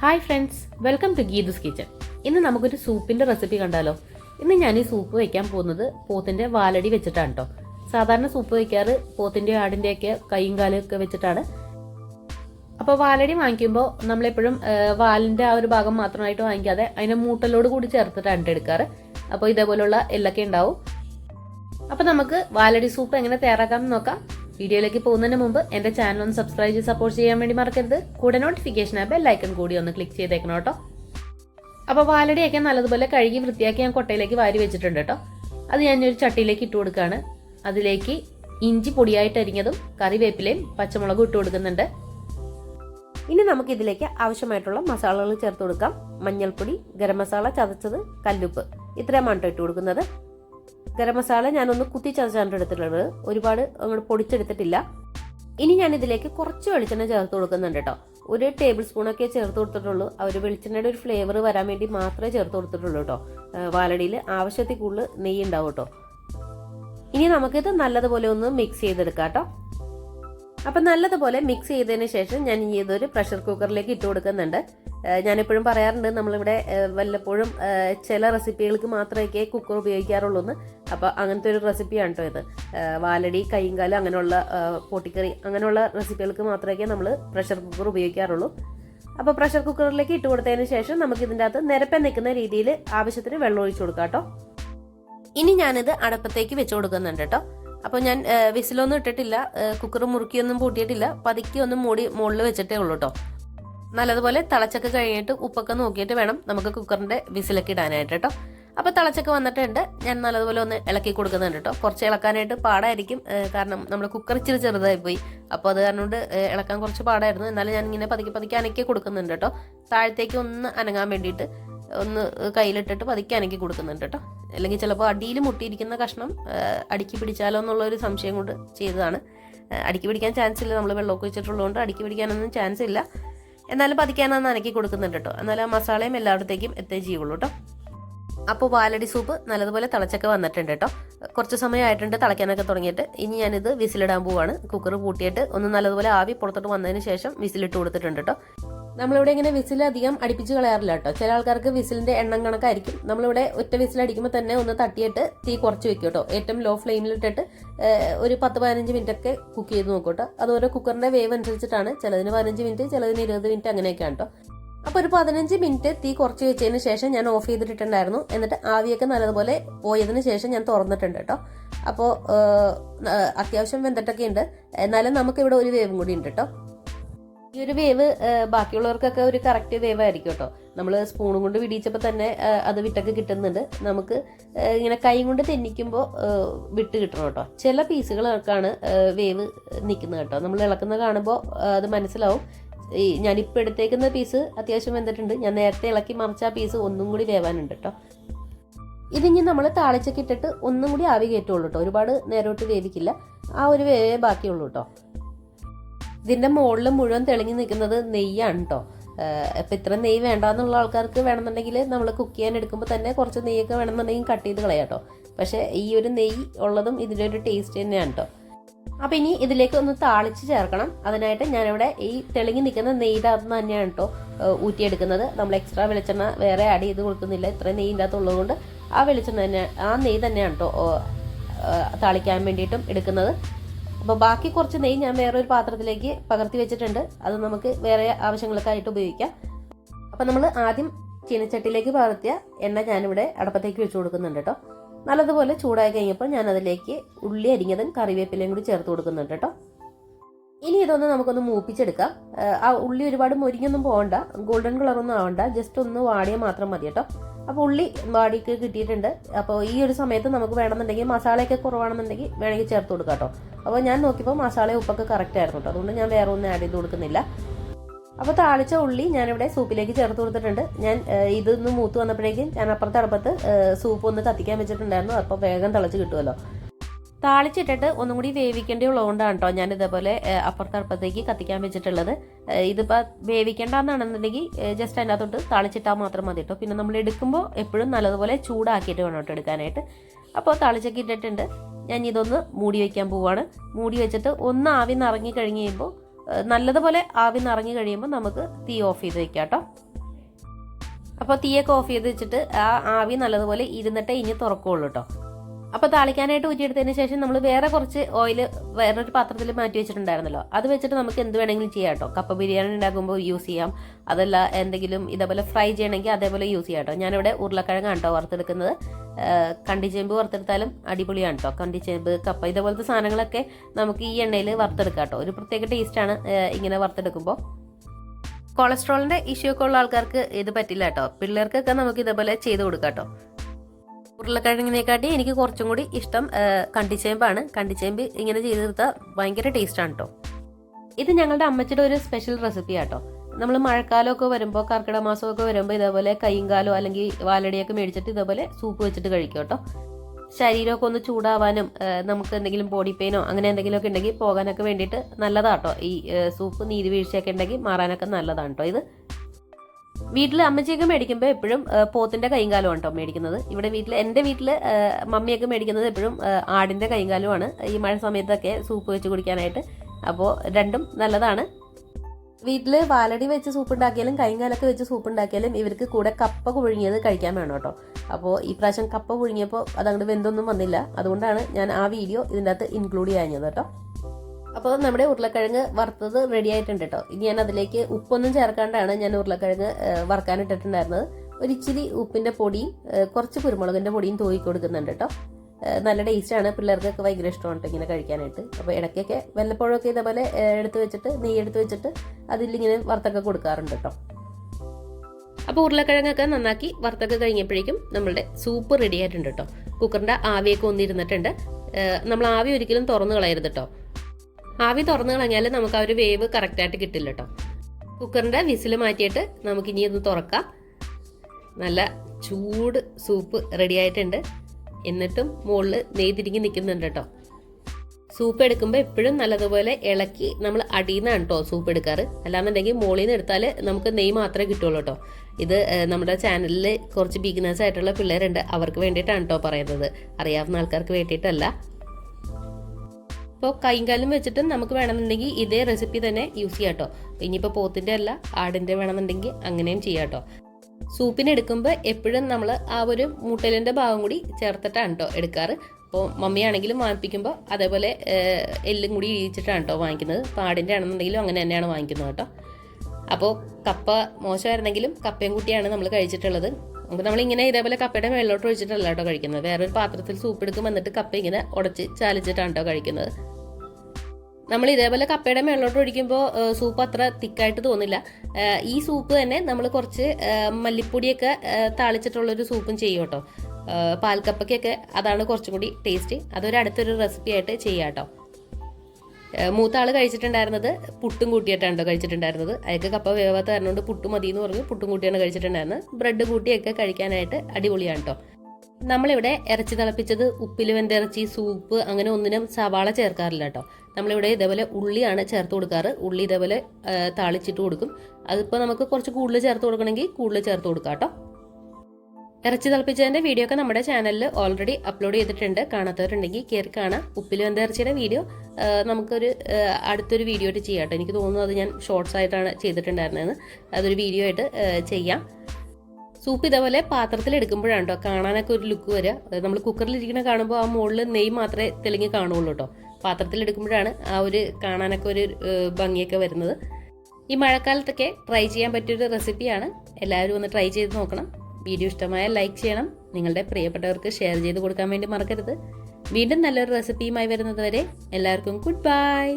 Hi friends welcome to Geethu's kitchen ഇന്ന് നമുക്കൊരു സൂപ്പിന്റെ recipe കണ്ടാലോ? ഇന്ന് ഞാൻ ഈ സൂപ്പ് വെക്കാൻ പോകുന്നത് പോത്തിന്റെ വാലടി വെച്ചിട്ടാണ് കേട്ടോ സാധാരണ സൂപ്പ് വെക്കാറ് പോത്തിന്റെ ആടിന്റെ ഒക്കെ കൈയും കാലും ഒക്കെ വെച്ചിട്ടാണ്. അപ്പോൾ വാലടി വാങ്ങിക്കുമ്പോൾ നമ്മളെപ്പോഴും വാലിന്റെ ആ ഒരു ഭാഗം മാത്രമായിട്ട് വാങ്ങിക്കാതെ അതിനെ മൂട്ടലോട് കൂടി ചേർത്തിട്ടാണ് ട്ടോ എടുക്കാറ്. അപ്പോൾ ഇതേപോലുള്ള എല്ലൊക്കെ ഉണ്ടാവും. അപ്പോൾ നമുക്ക് വാലടി സൂപ്പ് എങ്ങനെ തയ്യാറാക്കാമെന്ന് നോക്കാം. വീഡിയോയിലേക്ക് പോകുന്നതിന് മുമ്പ് എന്റെ ചാനൽ ഒന്ന് സബ്സ്ക്രൈബ് ചെയ്ത് സപ്പോർട്ട് ചെയ്യാൻ വേണ്ടി മറക്കരുത്. കൂടെ നോട്ടിഫിക്കേഷൻ ആ ബെല്ലൈക്കൺ കൂടി ഒന്ന് ക്ലിക്ക് ചെയ്തേക്കണം കേട്ടോ. അപ്പോൾ വാലടിയൊക്കെ നല്ലതുപോലെ കഴുകി വൃത്തിയാക്കി ഞാൻ കൊട്ടയിലേക്ക് വാരി വെച്ചിട്ടുണ്ട് കേട്ടോ. അത് ഞാൻ ഒരു ചട്ടിയിലേക്ക് ഇട്ട് കൊടുക്കുകയാണ് അതിലേക്ക് ഇഞ്ചി പൊടിയായിട്ട് അരിഞ്ഞതും കറിവേപ്പിലയും പച്ചമുളകും ഇട്ട് കൊടുക്കുന്നുണ്ട്. ഇനി നമുക്ക് ഇതിലേക്ക് ആവശ്യമായിട്ടുള്ള മസാലകൾ ചേർത്ത് കൊടുക്കാം. മഞ്ഞൾപ്പൊടി ഗരം മസാല ചതച്ചത് കല്ലുപ്പ്. ഇത്രയുമാണ് ട്ടോ ഇട്ട് കൊടുക്കുന്നത്. ഗരം മസാല ഞാനൊന്ന് കുത്തി ചതച്ചാണ് എടുത്തിട്ടുള്ളത്. ഒരുപാട് അങ്ങോട്ട് പൊടിച്ചെടുത്തിട്ടില്ല. ഇനി ഞാൻ ഇതിലേക്ക് കുറച്ച് വെളിച്ചെണ്ണ ചേർത്ത് കൊടുക്കുന്നുണ്ട് കേട്ടോ. ഒരു ടേബിൾ സ്പൂണൊക്കെ ചേർത്ത് കൊടുത്തിട്ടുള്ളൂ. അവർ വെളിച്ചെണ്ണയുടെ ഒരു ഫ്ലേവർ വരാൻ വേണ്ടി മാത്രമേ ചേർത്ത് കൊടുത്തിട്ടുള്ളൂ കേട്ടോ. വാലടിയിൽ ആവശ്യത്തിൽ കൂടുതൽ നെയ്യ് ഉണ്ടാവും കേട്ടോ. ഇനി നമുക്കിത് നല്ലതുപോലെ ഒന്ന് മിക്സ് ചെയ്തെടുക്കാം കേട്ടോ. അപ്പം നല്ലതുപോലെ മിക്സ് ചെയ്തതിന് ശേഷം ഞാൻ ഇനി ഇതൊരു പ്രഷർ കുക്കറിലേക്ക് ഇട്ട് കൊടുക്കുന്നുണ്ട്. ഞാനെപ്പോഴും പറയാറുണ്ട് നമ്മളിവിടെ വല്ലപ്പോഴും ചില റെസിപ്പികൾക്ക് മാത്രമൊക്കെ കുക്കർ ഉപയോഗിക്കാറുള്ളൂ എന്ന് അപ്പോൾ അങ്ങനത്തെ ഒരു റെസിപ്പിയാണ് കേട്ടോ ഇത്. വാലടി കൈങ്കാൽ അങ്ങനെയുള്ള പൊട്ടിക്കറി അങ്ങനെയുള്ള റെസിപ്പികൾക്ക് മാത്രമേ നമ്മൾ പ്രഷർ കുക്കർ ഉപയോഗിക്കാറുള്ളൂ. അപ്പോൾ പ്രഷർ കുക്കറിലേക്ക് ഇട്ട് കൊടുത്തതിന് ശേഷം നമുക്ക് ഇതിന്റെ അകത്ത് നിരപ്പൻ നിൽക്കുന്ന രീതിയിൽ ആവശ്യത്തിന് വെള്ളം ഒഴിച്ചു കൊടുക്കാം കേട്ടോ ഇനി ഞാനിത് അടപ്പത്തേക്ക് വെച്ച് കൊടുക്കുന്നുണ്ട് കേട്ടോ അപ്പോൾ ഞാൻ വിസിലൊന്നും ഇട്ടിട്ടില്ല. കുക്കർ മുറുക്കിയൊന്നും പൂട്ടിയിട്ടില്ല. പതുക്കി ഒന്ന് മൂടി മുകളിൽ വെച്ചിട്ടേ ഉള്ളൂ കേട്ടോ നല്ലതുപോലെ തിളച്ചൊക്കെ കഴിഞ്ഞിട്ട് ഉപ്പൊക്കെ നോക്കിയിട്ട് വേണം നമുക്ക് കുക്കറിന്റെ വിസിലൊക്കെ ഇടാനായിട്ട് കേട്ടോ. അപ്പോൾ തിളച്ചൊക്കെ വന്നിട്ടുണ്ട്. ഞാൻ നല്ലതുപോലെ ഒന്ന് ഇളക്കി കൊടുക്കുന്നുണ്ട് കേട്ടോ. കുറച്ച് ഇളക്കാനായിട്ട് പാടായിരിക്കും. കാരണം നമ്മുടെ കുക്കർ ഇച്ചിരി ചെറുതായി പോയി അപ്പോൾ അത് കാരണം കൊണ്ട് ഇളക്കാൻ കുറച്ച് പാടായിരുന്നു. എന്നാലും ഞാൻ ഇങ്ങനെ പതുക്കെ പതുക്കെ അനക്കി കൊടുക്കുന്നുണ്ട് കേട്ടോ. താഴത്തേക്ക് ഒന്ന് അനങ്ങാൻ വേണ്ടിയിട്ട് ഒന്ന് കയ്യിലിട്ടിട്ട് പതുക്കെ അനക്കി കൊടുക്കുന്നുണ്ട് കേട്ടോ. അല്ലെങ്കിൽ ചിലപ്പോൾ അടിയിൽ മുട്ടിയിരിക്കുന്ന കഷ്ണം അടുക്കി പിടിച്ചാലോ എന്നുള്ള ഒരു സംശയം കൊണ്ട് ചെയ്തതാണ്. അടുക്കി പിടിക്കാൻ ചാൻസ് ഇല്ല. നമ്മൾ വെള്ളമൊക്കെ വെച്ചിട്ടുള്ളതുകൊണ്ട് അടുക്കി പിടിക്കാനൊന്നും ചാൻസ് ഇല്ല. എന്നാലും പതിക്കാനൊന്ന് നനക്കി കൊടുക്കുന്നുണ്ട് കേട്ടോ. എന്നാലും ആ മസാലയും എല്ലായിടത്തേക്കും എത്തുകയും ചെയ്യുള്ളൂ കേട്ടോ. അപ്പോൾ വാലടി സൂപ്പ് നല്ലതുപോലെ തിളച്ചൊക്കെ വന്നിട്ടുണ്ട് കേട്ടോ. കുറച്ച് സമയമായിട്ടുണ്ട് തിളയ്ക്കാനൊക്കെ തുടങ്ങിയിട്ട്. ഇനി ഞാനിത് വിസിലിടാൻ പോവാണ്. കുക്കർ പൂട്ടിയിട്ട് ഒന്ന് നല്ലതുപോലെ ആവി പുറത്തോട്ട് വന്നതിന് ശേഷം വിസിലിട്ട് കൊടുത്തിട്ടുണ്ട് കേട്ടോ. നമ്മളിവിടെ ഇങ്ങനെ വിസിൽ അധികം അടുപ്പിച്ച് കളയാറില്ല കേട്ടോ. ചില ആൾക്കാർക്ക് വിസിലിന്റെ എണ്ണം കണക്കായിരിക്കും. നമ്മളിവിടെ ഒറ്റ വിസിൽ അടിക്കുമ്പോൾ തന്നെ ഒന്ന് തട്ടിയിട്ട് തീ കുറച്ച് വെക്കും കേട്ടോ. ഏറ്റവും ലോ ഫ്ലെയിമിലിട്ടിട്ട് ഒരു പത്ത് പതിനഞ്ച് മിനിറ്റ് ഒക്കെ കുക്ക് ചെയ്ത് നോക്കും കേട്ടോ. അതുപോലെ കുക്കറിന്റെ വേവ് അനുസരിച്ചിട്ടാണ്. ചിലതിന് പതിനഞ്ച് മിനിറ്റ് ചിലതിന് ഇരുപത് മിനിറ്റ് അങ്ങനെയൊക്കെയാണ് കേട്ടോ. അപ്പോൾ ഒരു പതിനഞ്ച് മിനിറ്റ് തീ കുറച്ച് വെച്ചതിന് ശേഷം ഞാൻ ഓഫ് ചെയ്തിട്ടുണ്ടായിരുന്നു എന്നിട്ട് ആവിയൊക്കെ നല്ലതുപോലെ പോയതിന് ശേഷം ഞാൻ തുറന്നിട്ടുണ്ട് കേട്ടോ. അപ്പോൾ അത്യാവശ്യം വെന്തിട്ടൊക്കെ ഉണ്ട്. എന്നാലും നമുക്ക് ഇവിടെ ഒരു വേവും കൂടി ഉണ്ട് കേട്ടോ. ഈ ഒരു വേവ് ബാക്കിയുള്ളവർക്കൊക്കെ ഒരു കറക്റ്റ് വേവ് ആയിരിക്കും കേട്ടോ. നമ്മൾ സ്പൂണും കൊണ്ട് വിടിയിച്ചപ്പോൾ തന്നെ അത് വിട്ടൊക്കെ കിട്ടുന്നുണ്ട്. നമുക്ക് ഇങ്ങനെ കൈ കൊണ്ട് തെന്നിക്കുമ്പോൾ വിട്ട് കിട്ടണം കേട്ടോ. ചില പീസുകൾക്കാണ് ഏഹ്, വേവ് നിൽക്കുന്നത് കേട്ടോ. നമ്മൾ ഇളക്കുന്ന കാണുമ്പോൾ അത് മനസ്സിലാവും. ഈ ഞാനിപ്പോൾ എടുത്തേക്കുന്ന പീസ് അത്യാവശ്യം വെന്തിട്ടുണ്ട്. ഞാൻ നേരത്തെ ഇളക്കി മറിച്ച ആ പീസ് ഒന്നും കൂടി വേവാനുണ്ട് കേട്ടോ. ഇതിനി നമ്മൾ താളിച്ചൊക്കെ ഇട്ടിട്ട് ഒന്നും കൂടി ആവി കയറ്റുള്ളൂ കേട്ടോ. ഒരുപാട് നേരോട്ട് വേവിക്കില്ല. ആ ഒരു വേവേ ബാക്കിയുള്ളൂ കേട്ടോ. ഇതിന്റെ മുകളിൽ മുഴുവൻ തെളിഞ്ഞു നിൽക്കുന്നത് നെയ്യാണ് കേട്ടോ അപ്പം ഇത്ര നെയ്യ് വേണ്ടാന്നുള്ള ആൾക്കാർക്ക് വേണമെന്നുണ്ടെങ്കിൽ നമ്മൾ കുക്ക് ചെയ്യാൻ എടുക്കുമ്പോൾ തന്നെ കുറച്ച് നെയ്യൊക്കെ വേണമെന്നുണ്ടെങ്കിൽ കട്ട് ചെയ്ത് കളയാം കേട്ടോ പക്ഷേ ഈ ഒരു നെയ്യ് ഉള്ളതും ഇതിന്റെ ഒരു ടേസ്റ്റ് തന്നെയാണ് കേട്ടോ അപ്പം ഇനി ഇതിലേക്ക് ഒന്ന് താളിച്ച് ചേർക്കണം. അതിനായിട്ട് ഞാനിവിടെ ഈ തെളിഞ്ഞു നിൽക്കുന്ന നിന്ന് തന്നെയാണ് കേട്ടോ ഊറ്റിയെടുക്കുന്നത്. നമ്മൾ എക്സ്ട്രാ വെളിച്ചെണ്ണ വേറെ ആഡ് ചെയ്ത് കൊടുക്കുന്നില്ല. ഇത്ര നെയ്യിന്റെ അകത്തുള്ളത് കൊണ്ട് ആ വെളിച്ചെണ്ണ തന്നെ ആ നെയ്യ് തന്നെയാണ് കേട്ടോ താളിക്കാൻ വേണ്ടിയിട്ടും എടുക്കുന്നത്. അപ്പോൾ ബാക്കി കുറച്ച് നെയ്യ് ഞാൻ വേറെ ഒരു പാത്രത്തിലേക്ക് പകർത്തി വെച്ചിട്ടുണ്ട്. അത് നമുക്ക് വേറെ ആവശ്യങ്ങൾക്കായിട്ട് ഉപയോഗിക്കാം. അപ്പോൾ നമ്മൾ ആദ്യം ചീനച്ചട്ടിയിലേക്ക് പകർത്തിയ എണ്ണ ഞാനിവിടെ അടപ്പത്തേക്ക് വെച്ച് കൊടുക്കുന്നുണ്ട് കേട്ടോ. നല്ലതുപോലെ ചൂടായി കഴിഞ്ഞപ്പോൾ ഞാൻ അതിലേക്ക് ഉള്ളി അരിഞ്ഞതും കറിവേപ്പിലയും കൂടി ചേർത്ത് കൊടുക്കുന്നുണ്ട് കേട്ടോ. ഇനി ഇതൊന്ന് നമുക്കൊന്ന് മൂപ്പിച്ചെടുക്കാം. ആ ഉള്ളി ഒരുപാട് മൊരിഞ്ഞൊന്നും പോകണ്ട. ഗോൾഡൻ കളറൊന്നും ആവണ്ട. ജസ്റ്റ് ഒന്ന് വാടിയാൽ മാത്രം മതി കേട്ടോ. അപ്പോൾ ഉള്ളി വാടിക്ക് കിട്ടിയിട്ടുണ്ട്. അപ്പോൾ ഈ ഒരു സമയത്ത് നമുക്ക് വേണമെന്നുണ്ടെങ്കിൽ മസാലയൊക്കെ കുറവാണെന്നുണ്ടെങ്കിൽ വേണമെങ്കിൽ ചേർത്ത് കൊടുക്കാം കേട്ടോ. അപ്പോൾ ഞാൻ നോക്കിയപ്പോൾ മസാല ഉപ്പൊക്കെ കറക്റ്റ് ആയിരുന്നു കേട്ടോ. അതുകൊണ്ട് ഞാൻ വേറെ ഒന്നും ആഡ് ചെയ്ത് കൊടുക്കുന്നില്ല. അപ്പോൾ താളിച്ച ഉള്ളി ഞാനിവിടെ സൂപ്പിലേക്ക് ചേർത്ത് കൊടുത്തിട്ടുണ്ട്. ഞാൻ ഇതൊന്ന് മൂത്ത് വന്നപ്പോഴേക്കും ഞാൻ അപ്പുറത്തെ അടുപ്പത്ത് സൂപ്പ് ഒന്ന് കത്തിക്കാൻ വെച്ചിട്ടുണ്ടായിരുന്നു. അപ്പോൾ വേഗം തിളച്ച് കിട്ടുമല്ലോ. താളിച്ചിട്ടിട്ട് ഒന്നും കൂടി വേവിക്കേണ്ടി ഉള്ളതുകൊണ്ടാണ് കേട്ടോ ഞാൻ ഇതേപോലെ ഏഹ്, അപ്പുറത്തെ അടുപ്പത്തേക്ക് കത്തിക്കാൻ വെച്ചിട്ടുള്ളത് ഇതിപ്പോൾ വേവിക്കേണ്ടെന്നാണെന്നുണ്ടെങ്കിൽ ജസ്റ്റ് അതിനകത്തോട്ട് താളിച്ചിട്ടാൽ മാത്രം മതി കേട്ടോ. പിന്നെ നമ്മൾ എടുക്കുമ്പോൾ എപ്പോഴും നല്ലതുപോലെ ചൂടാക്കിയിട്ട് വേണം കേട്ടോ എടുക്കാനായിട്ട്. അപ്പോൾ താളിച്ചൊക്കെ ഇട്ടിട്ടുണ്ട്. ഞാൻ ഇതൊന്ന് മൂടി വയ്ക്കാൻ പോവാണ്. മൂടി വെച്ചിട്ട് ഒന്ന് ആവി നിറങ്ങി കഴിഞ്ഞ് കഴിയുമ്പോൾ നല്ലതുപോലെ ആവി നിറങ്ങി കഴിയുമ്പോൾ നമുക്ക് തീ ഓഫ് ചെയ്ത് വെക്കാം കേട്ടോ. അപ്പോൾ തീയൊക്കെ ഓഫ് ചെയ്ത് വെച്ചിട്ട് ആ ആവി നല്ലതുപോലെ ഇരുന്നിട്ടേ ഇനി തുറക്കുള്ളൂ കേട്ടോ. അപ്പോൾ താളിക്കാനായിട്ട് ഊറ്റിയെടുത്തതിന് ശേഷം നമ്മൾ വേറെ കുറച്ച് ഓയിൽ വേറൊരു പാത്രത്തിൽ മാറ്റി വെച്ചിട്ടുണ്ടായിരുന്നല്ലോ. അത് വെച്ചിട്ട് നമുക്ക് എന്ത് വേണമെങ്കിലും ചെയ്യാം കേട്ടോ. കപ്പ ബിരിയാണി ഉണ്ടാക്കുമ്പോൾ യൂസ് ചെയ്യാം. അതല്ല എന്തെങ്കിലും ഇതേപോലെ ഫ്രൈ ചെയ്യണമെങ്കിൽ അതേപോലെ യൂസ് ചെയ്യാം കേട്ടോ. ഞാനിവിടെ ഉരുളക്കിഴങ്ങാണ് കേട്ടോ വറുത്തെടുക്കുന്നത്. കണ്ടിച്ചേമ്പ് വറുത്തെടുത്താലും അടിപൊളിയാണ് കേട്ടോ. കണ്ടിച്ചേമ്പ് കപ്പ ഇതേപോലത്തെ സാധനങ്ങളൊക്കെ നമുക്ക് ഈ എണ്ണയിൽ വറുത്തെടുക്കാം കേട്ടോ. ഒരു പ്രത്യേക ടേസ്റ്റാണ് ഇങ്ങനെ വറുത്തെടുക്കുമ്പോൾ കൊളസ്ട്രോളിന്റെ ഇഷ്യൂ ഒക്കെ ഉള്ള ആൾക്കാർക്ക് ഇത് പറ്റില്ല കേട്ടോ. പിള്ളേർക്കൊക്കെ നമുക്ക് ഇതേപോലെ ചെയ്ത് കൊടുക്കാം കേട്ടോ. ഉരുളക്കിഴങ്ങിനെക്കാട്ടി എനിക്ക് കുറച്ചും കൂടി ഇഷ്ടം കണ്ടിച്ചേമ്പാണ്. കണ്ടിച്ചേമ്പ് ഇങ്ങനെ ചെയ്ത് തീർത്താൽ ഭയങ്കര ടേസ്റ്റാണ് കേട്ടോ ഇത് ഞങ്ങളുടെ അമ്മച്ചിയുടെ ഒരു സ്പെഷ്യൽ റെസിപ്പി ആട്ടോ നമ്മൾ മഴക്കാലമൊക്കെ വരുമ്പോൾ കർക്കിടക മാസമൊക്കെ വരുമ്പോൾ ഇതേപോലെ കൈയും അല്ലെങ്കിൽ വാലടിയൊക്കെ മേടിച്ചിട്ട് ഇതേപോലെ സൂപ്പ് വെച്ചിട്ട് കഴിക്കും കേട്ടോ ശരീരമൊക്കെ ഒന്ന് ചൂടാവാനും നമുക്ക് എന്തെങ്കിലും ബോഡി പെയിനോ അങ്ങനെ എന്തെങ്കിലുമൊക്കെ ഉണ്ടെങ്കിൽ പോകാനൊക്കെ വേണ്ടിയിട്ട് നല്ലതാട്ടോ ഈ സൂപ്പ് നീര് വീഴ്ചയൊക്കെ ഉണ്ടെങ്കിൽ മാറാനൊക്കെ നല്ലതാണ് കേട്ടോ ഇത്. വീട്ടിൽ അമ്മച്ചിയൊക്കെ മേടിക്കുമ്പോൾ എപ്പോഴും പോത്തിന്റെ പോത്തിന്റെ കൈകാലമാണ് കേട്ടോ മേടിക്കുന്നത്. ഇവിടെ വീട്ടിൽ എന്റെ വീട്ടിൽ മമ്മിയൊക്കെ മേടിക്കുന്നത് എപ്പോഴും ആടിന്റെ കൈകാലുമാണ്. ഈ മഴ സമയത്തൊക്കെ സൂപ്പ് വെച്ച് കുടിക്കാനായിട്ട്. അപ്പോൾ രണ്ടും നല്ലതാണ്. വീട്ടിൽ വാലടി വെച്ച് സൂപ്പ് ഉണ്ടാക്കിയാലും കൈകാലൊക്കെ വെച്ച് സൂപ്പ് ഉണ്ടാക്കിയാലും ഇവർക്ക് കൂടെ കപ്പ പുഴുങ്ങിയത് കഴിക്കാൻ വേണം കേട്ടോ അപ്പോൾ ഈ പ്രാവശ്യം കപ്പ പുഴുങ്ങിയപ്പോൾ അതങ്ങോട്ട് വെന്തൊന്നും വന്നില്ല. അതുകൊണ്ടാണ് ഞാൻ ആ വീഡിയോ ഇതിന്റെ അകത്ത് ഇൻക്ലൂഡ് ചെയ്യാഞ്ഞത് കേട്ടോ അപ്പോൾ നമ്മുടെ ഉരുളക്കിഴങ്ങ് വറുത്തത് റെഡി ആയിട്ടുണ്ട് കേട്ടോ ഇനി ഞാൻ അതിലേക്ക് ഉപ്പൊന്നും ചേർക്കാണ്ടാണ് ഞാൻ ഉരുളക്കിഴങ്ങ് വറുക്കാനിട്ടിട്ടുണ്ടായിരുന്നത് ഒരു ഉപ്പിന്റെ പൊടിയും കുറച്ച് കുരുമുളകിന്റെ പൊടിയും തൂക്കി കൊടുക്കുന്നുണ്ട് കേട്ടോ നല്ല ടേസ്റ്റാണ് പിള്ളേർക്കൊക്കെ ഭയങ്കര ഇഷ്ടമാണ് ഇങ്ങനെ കഴിക്കാനായിട്ട്. അപ്പോൾ ഇടയ്ക്കൊക്കെ വല്ലപ്പോഴൊക്കെ ഇതേപോലെ എടുത്ത് വെച്ചിട്ട് നെയ്യ് എടുത്ത് വെച്ചിട്ട് അതിലിങ്ങനെ വറുത്തൊക്കെ കൊടുക്കാറുണ്ട് കേട്ടോ അപ്പോൾ ഉരുളക്കിഴങ്ങൊക്കെ നന്നാക്കി വറുത്തൊക്കെ കഴിഞ്ഞപ്പോഴേക്കും നമ്മളുടെ സൂപ്പ് റെഡി ആയിട്ടുണ്ട് കേട്ടോ കുക്കറിന്റെ ആവിയൊക്കെ ഒന്നിരുന്നിട്ടുണ്ട് നമ്മൾ ആവി ഒരിക്കലും തുറന്നു കളയരുത് കേട്ടോ ആവി തുറന്നു കളഞ്ഞാൽ നമുക്ക് ആ ഒരു വേവ് കറക്റ്റായിട്ട് കിട്ടില്ല കേട്ടോ കുക്കറിന്റെ വിസിൽ മാറ്റിയിട്ട് നമുക്ക് ഇനി ഒന്ന് തുറക്കാം. നല്ല ചൂട് സൂപ്പ് റെഡി ആയിട്ടുണ്ട്. എന്നിട്ടും മുകളിൽ നെയ്തിരിങ്ങി നിൽക്കുന്നുണ്ട് കേട്ടോ സൂപ്പ് എടുക്കുമ്പോൾ എപ്പോഴും നല്ലതുപോലെ ഇളക്കി നമ്മൾ അടിയിൽ നിന്നാണ് കേട്ടോ സൂപ്പ് എടുക്കാറ്. അല്ലാന്നുണ്ടെങ്കിൽ മുകളിൽ നിന്ന് എടുത്താൽ നമുക്ക് നെയ്യ് മാത്രമേ കിട്ടുള്ളൂ കേട്ടോ ഇത് നമ്മുടെ ചാനലിൽ കുറച്ച് ബിഗിനേഴ്സ് ആയിട്ടുള്ള പിള്ളേരുണ്ട്. അവർക്ക് വേണ്ടിയിട്ടാണ് കേട്ടോ പറയുന്നത്. അറിയാവുന്ന ആൾക്കാർക്ക് വേണ്ടിയിട്ടല്ല. ഇപ്പോൾ കൈകാലും വെച്ചിട്ട് നമുക്ക് വേണമെന്നുണ്ടെങ്കിൽ ഇതേ റെസിപ്പി തന്നെ യൂസ് ചെയ്യാം കേട്ടോ ഇനിയിപ്പോൾ പോത്തിന്റെ അല്ല ആടിന്റെ വേണമെന്നുണ്ടെങ്കിൽ അങ്ങനെയും ചെയ്യാം കേട്ടോ സൂപ്പിനെടുക്കുമ്പോൾ എപ്പോഴും നമ്മൾ ആ ഒരു മുട്ടലിന്റെ ഭാഗം കൂടി ചേർത്തിട്ടാണ് കേട്ടോ എടുക്കാറ്. അപ്പോൾ മമ്മിയാണെങ്കിലും വാങ്ങിപ്പിക്കുമ്പോൾ അതേപോലെ എല്ലും കൂടി ഇഴിച്ചിട്ടാണ് കേട്ടോ വാങ്ങിക്കുന്നത്. അപ്പോൾ ആടിന്റെ ആണെന്നുണ്ടെങ്കിലും അങ്ങനെ തന്നെയാണ് വാങ്ങിക്കുന്നത് കേട്ടോ. അപ്പോൾ കപ്പ മോശമായിരുന്നെങ്കിലും കപ്പയും കുട്ടിയാണ് നമ്മൾ കഴിച്ചിട്ടുള്ളത്. അപ്പോൾ നമ്മളിങ്ങനെ ഇതേപോലെ കപ്പയുടെ മേളിലോട്ട് ഒഴിച്ചിട്ടല്ല കേട്ടോ കഴിക്കുന്നത്. വേറൊരു പാത്രത്തിൽ സൂപ്പ് എടുക്കും എന്നിട്ട് കപ്പ ഇങ്ങനെ ഉടച്ച് ചാലിച്ചിട്ടാണ് കേട്ടോ കഴിക്കുന്നത്. നമ്മൾ ഇതേപോലെ കപ്പയുടെ മേളിലോട്ട് ഒഴിക്കുമ്പോൾ സൂപ്പ് അത്ര തിക്കായിട്ട് തോന്നില്ല. ഈ സൂപ്പ് തന്നെ നമ്മൾ കുറച്ച് മല്ലിപ്പൊടിയൊക്കെ താളിച്ചിട്ടുള്ളൊരു സൂപ്പും ചെയ്യും കേട്ടോ. പാൽക്കപ്പയ്ക്കൊക്കെ അതാണ് കുറച്ചും കൂടി ടേസ്റ്റ് അതൊരു അടുത്തൊരു റെസിപ്പി ആയിട്ട് ചെയ്യാം കേട്ടോ. മൂത്ത ആൾ കഴിച്ചിട്ടുണ്ടായിരുന്നത് പുട്ടും കൂട്ടിയിട്ടാണ് കേട്ടോ കഴിച്ചിട്ടുണ്ടായിരുന്നത്. അയാൾക്ക് കപ്പ വേവാത്ത കാരണം കൊണ്ട് പുട്ട് മതി എന്ന് പറഞ്ഞ് പുട്ടും കൂട്ടിയാണ് കഴിച്ചിട്ടുണ്ടായിരുന്നത്. ബ്രെഡ് കൂട്ടിയൊക്കെ കഴിക്കാനായിട്ട് അടിപൊളിയാണ് കേട്ടോ നമ്മളിവിടെ ഇറച്ചി തിളപ്പിച്ചത് ഉപ്പിൽ വെന്തിറച്ചി സൂപ്പ് അങ്ങനെ ഒന്നിനും സവാള ചേർക്കാറില്ല കേട്ടോ നമ്മളിവിടെ ഇതേപോലെ ഉള്ളിയാണ് ചേർത്ത് കൊടുക്കാറ്. ഉള്ളി ഇതേപോലെ താളിച്ചിട്ട് കൊടുക്കും. അതിപ്പോൾ നമുക്ക് കുറച്ച് കൂടുതൽ ചേർത്ത് കൊടുക്കണമെങ്കിൽ കൂടുതൽ ചേർത്ത് കൊടുക്കാം കേട്ടോ ഇറച്ചി തിളപ്പിച്ചതിന്റെ വീഡിയോ ഒക്കെ നമ്മുടെ ചാനലിൽ ഓൾറെഡി അപ്ലോഡ് ചെയ്തിട്ടുണ്ട്. കാണാത്തവരുണ്ടെങ്കിൽ കയറി കാണാം. ഉപ്പിൽ വെന്ത ഇറച്ചിയുടെ വീഡിയോ നമുക്കൊരു അടുത്തൊരു വീഡിയോ ആയിട്ട് ചെയ്യാം എനിക്ക് തോന്നുന്നു അത് ഞാൻ ഷോർട്സ് ആയിട്ടാണ് ചെയ്തിട്ടുണ്ടായിരുന്നത് അതൊരു വീഡിയോ ആയിട്ട് ചെയ്യാം. സൂപ്പ് ഇതേപോലെ പാത്രത്തിൽ എടുക്കുമ്പോഴാണ് കേട്ടോ. കാണാനൊക്കെ ഒരു ലുക്ക് വരിക. നമ്മൾ കുക്കറിൽ ഇരിക്കുന്ന കാണുമ്പോൾ ആ മുകളിൽ നെയ്യ് മാത്രമേ തെളിഞ്ഞ് കാണുള്ളൂ കേട്ടോ. പാത്രത്തിൽ എടുക്കുമ്പോഴാണ് ആ ഒരു കാണാനൊക്കെ ഒരു ഭംഗിയൊക്കെ വരുന്നത്. ഈ മഴക്കാലത്തൊക്കെ ട്രൈ ചെയ്യാൻ പറ്റിയൊരു റെസിപ്പിയാണ് എല്ലാവരും ഒന്ന് ട്രൈ ചെയ്ത് നോക്കണം. വീഡിയോ ഇഷ്ടമായ ലൈക്ക് ചെയ്യണം. നിങ്ങളുടെ പ്രിയപ്പെട്ടവർക്ക് ഷെയർ ചെയ്ത് കൊടുക്കാൻ വേണ്ടി മറക്കരുത്. വീണ്ടും നല്ലൊരു റെസിപ്പിയുമായി വരുന്നത് വരെ എല്ലാവർക്കും ഗുഡ് ബൈ.